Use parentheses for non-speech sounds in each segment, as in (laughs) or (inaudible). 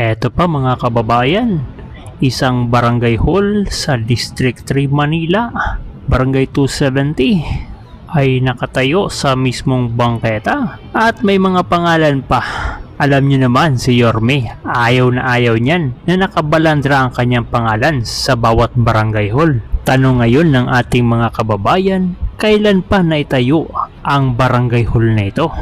Eto pa mga kababayan, isang barangay hall sa District 3 Manila, Barangay 270 ay nakatayo sa mismong bangketa at may mga pangalan pa. Alam nyo naman si Yorme, ayaw na ayaw niyan na nakabalandra ang kanyang pangalan sa bawat barangay hall. Tanong ngayon ng ating mga kababayan, kailan pa naitayo ang barangay hall na ito?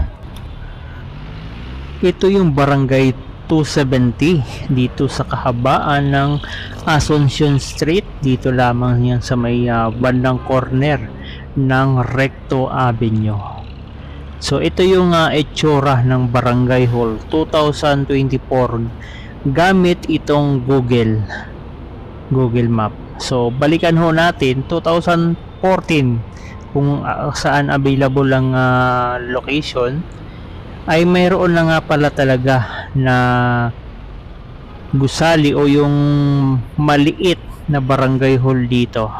Ito yung barangay 270 dito sa kahabaan ng Asuncion Street. Dito lamang yan sa may ah, bandang corner ng Recto Avenue. So ito yung uh, itsura ng Barangay Hall 2024 gamit itong Google Google Map. So balikan ho natin 2014 kung ah, saan available ang ah, location ay mayroon na nga pala talaga na gusali o yung maliit na barangay hall dito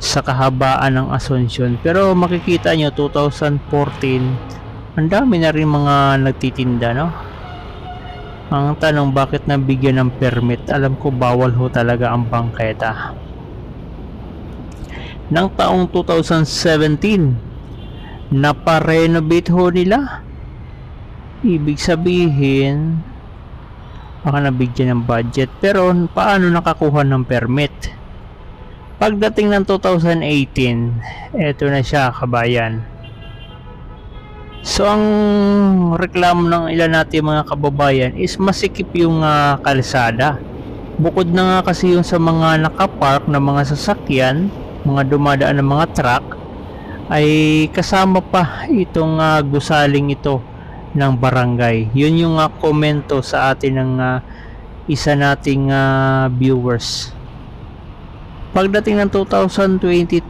sa kahabaan ng Asuncion. Pero makikita nyo 2014 ang dami na rin mga nagtitinda no. Ang tanong bakit nabigyan ng permit? Alam ko bawal ho talaga ang bangketa. Nang taong 2017 naparenovate ho nila Ibig sabihin, baka nabigyan ng budget. Pero paano nakakuha ng permit? Pagdating ng 2018, eto na siya kabayan. So ang reklamo ng ilan natin mga kababayan is masikip yung ah, kalsada. Bukod na nga kasi yung sa mga nakapark na mga sasakyan, mga dumadaan ng mga truck, ay kasama pa itong ah, gusaling ito ng barangay. Yun yung uh, komento sa atin ng uh, isa nating uh, viewers. Pagdating ng 2022,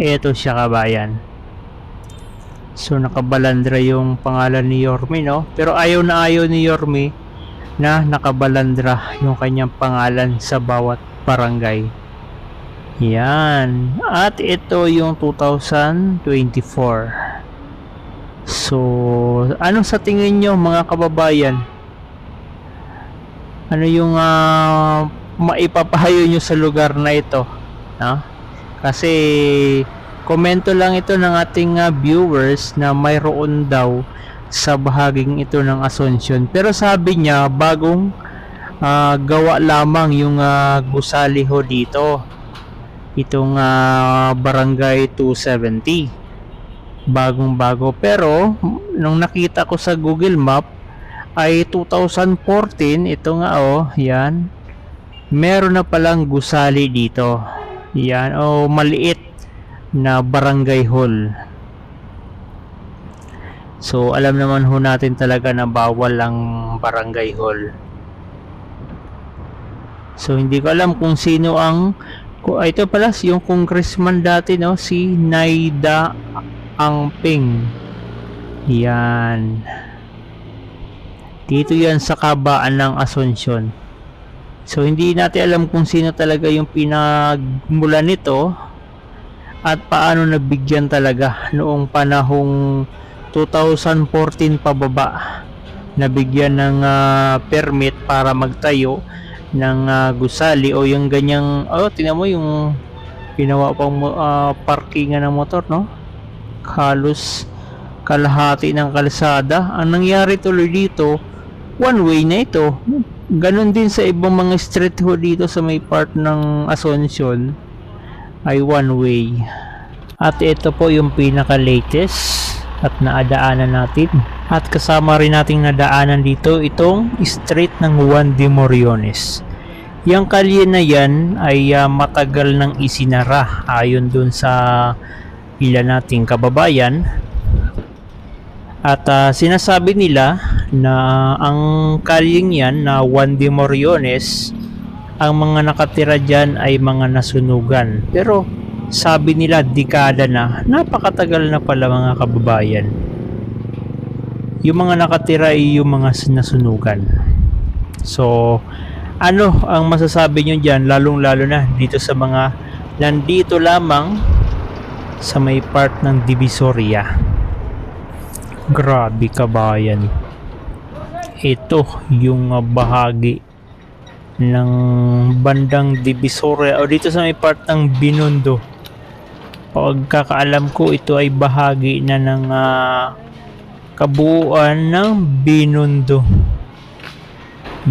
eto siya kabayan. So nakabalandra yung pangalan ni Yorme no? Pero ayaw na ayaw ni Yorme na nakabalandra yung kanyang pangalan sa bawat barangay. Yan. At ito yung 2024. So, ano sa tingin nyo mga kababayan? Ano yung uh, maipapahayo nyo sa lugar na ito? No? Kasi, komento lang ito ng ating uh, viewers na mayroon daw sa bahaging ito ng Asuncion. Pero sabi niya, bagong uh, gawa lamang yung uh, gusali ho dito. Itong uh, barangay 270 bagong bago. Pero nung nakita ko sa Google Map ay 2014 ito nga oh yan. Meron na palang gusali dito. Yan oh, maliit na barangay hall. So alam naman ho natin talaga na bawal ang barangay hall. So hindi ko alam kung sino ang ito pala yung congressman dati no si Naida ang ping. Yan. Dito yan sa kabaan ng Asunsyon so hindi natin alam kung sino talaga yung pinagmula nito at paano nabigyan talaga noong panahong 2014 pababa. Nabigyan ng uh, permit para magtayo ng uh, gusali o yung ganyang oh tingnan mo yung ginawa pang uh, parkingan ng motor no halos kalahati ng kalsada. Ang nangyari tuloy dito, one way na ito. Ganon din sa ibang mga street ho dito sa may part ng Asuncion ay one way. At ito po yung pinaka latest at naadaanan natin. At kasama rin nating nadaanan dito itong street ng Juan de Moriones. Yung kalye na yan ay uh, matagal nang isinara ayon dun sa ilan nating kababayan. At uh, sinasabi nila na ang kalyeng yan na Juan de Moriones ang mga nakatira dyan ay mga nasunugan. Pero sabi nila dekada na. Napakatagal na pala mga kababayan. Yung mga nakatira ay yung mga nasunugan so ano ang masasabi nyo dyan? Lalong lalo na dito sa mga nandito lamang sa may part ng Divisoria. Grabe kabayan. ito yung ah, bahagi ng bandang Divisoria o dito sa may part ng Binondo. Pagkakaalam ko ito ay bahagi na ng ah, kabuuan ng Binondo.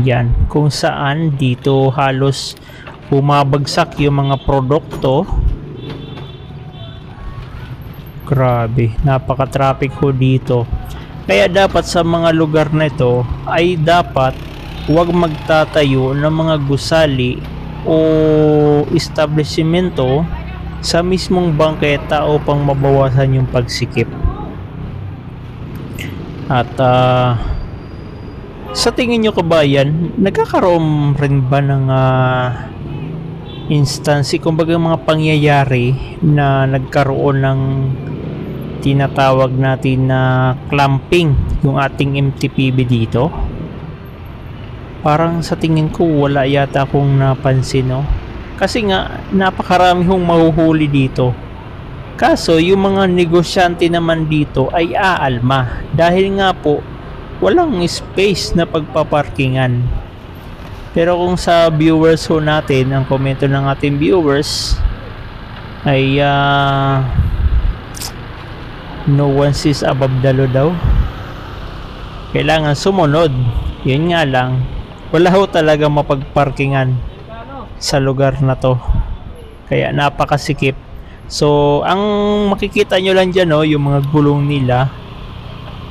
Yan, kung saan dito halos bumabagsak yung mga produkto. Grabe, napaka-traffic ko dito. Kaya dapat sa mga lugar na ito ay dapat huwag magtatayo ng mga gusali o establishmento sa mismong bangketa upang mabawasan yung pagsikip. At ah, sa tingin nyo kabayan, nagkakaroon rin ba ng ah, instance, kumbaga mga pangyayari na nagkaroon ng tinatawag natin na clamping yung ating MTPB dito? Parang sa tingin ko wala yata akong napansin no. Kasi nga napakarami hong mahuhuli dito. Kaso yung mga negosyante naman dito ay aalma dahil nga po walang space na pagpaparkingan. Pero kung sa viewers ho natin, ang komento ng ating viewers ay ah, no one sees above the law daw. Kailangan sumunod. Yun nga lang, wala ho talaga mapagparkingan sa lugar na to. Kaya napakasikip. So, ang makikita nyo lang dyan, no, yung mga gulong nila,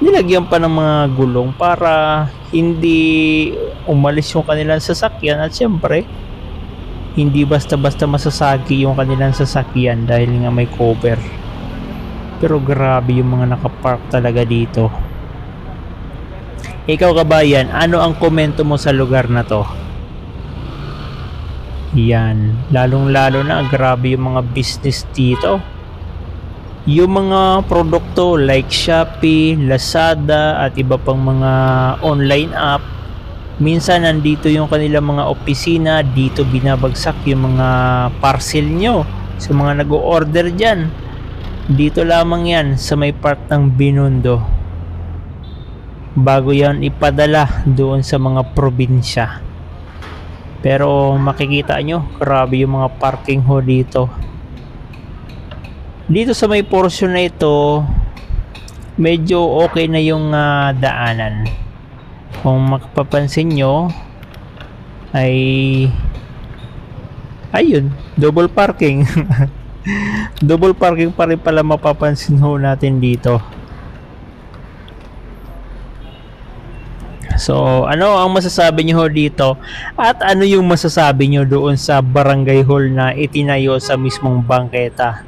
nilagyan pa ng mga gulong para hindi umalis yung kanilang sasakyan at syempre hindi basta-basta masasagi yung kanilang sasakyan dahil nga may cover pero grabe yung mga nakapark talaga dito. Ikaw kabayan ano ang komento mo sa lugar na to? Yan. Lalong lalo na grabe yung mga business dito. Yung mga produkto like Shopee, Lazada at iba pang mga online app minsan nandito yung kanilang mga opisina dito binabagsak yung mga parcel nyo sa mga nag-order dyan dito lamang yan sa may part ng Binondo bago yan ipadala doon sa mga probinsya. Pero makikita nyo grabe yung mga parking ho dito. Dito sa may portion na ito medyo okay na yung ah, daanan. Kung makapapansin nyo ay ayun double parking (laughs) (laughs) double parking pa rin pala mapapansin ho natin dito So, ano ang masasabi niyo dito? At ano yung masasabi niyo doon sa barangay hall na itinayo sa mismong bangketa?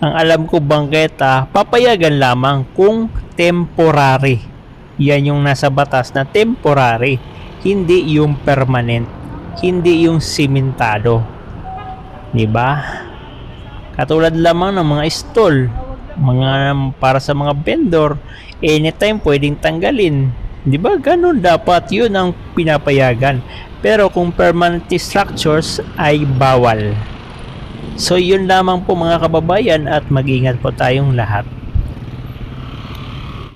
Ang alam ko bangketa, papayagan lamang kung temporary. Yan yung nasa batas na temporary, hindi yung permanent, hindi yung simentado. 'Di ba? Katulad lamang ng mga stall, mga para sa mga vendor, anytime pwedeng tanggalin. 'Di ba? Ganun dapat 'yun ang pinapayagan. Pero kung permanent structures ay bawal. So yun lamang po mga kababayan at mag-ingat po tayong lahat.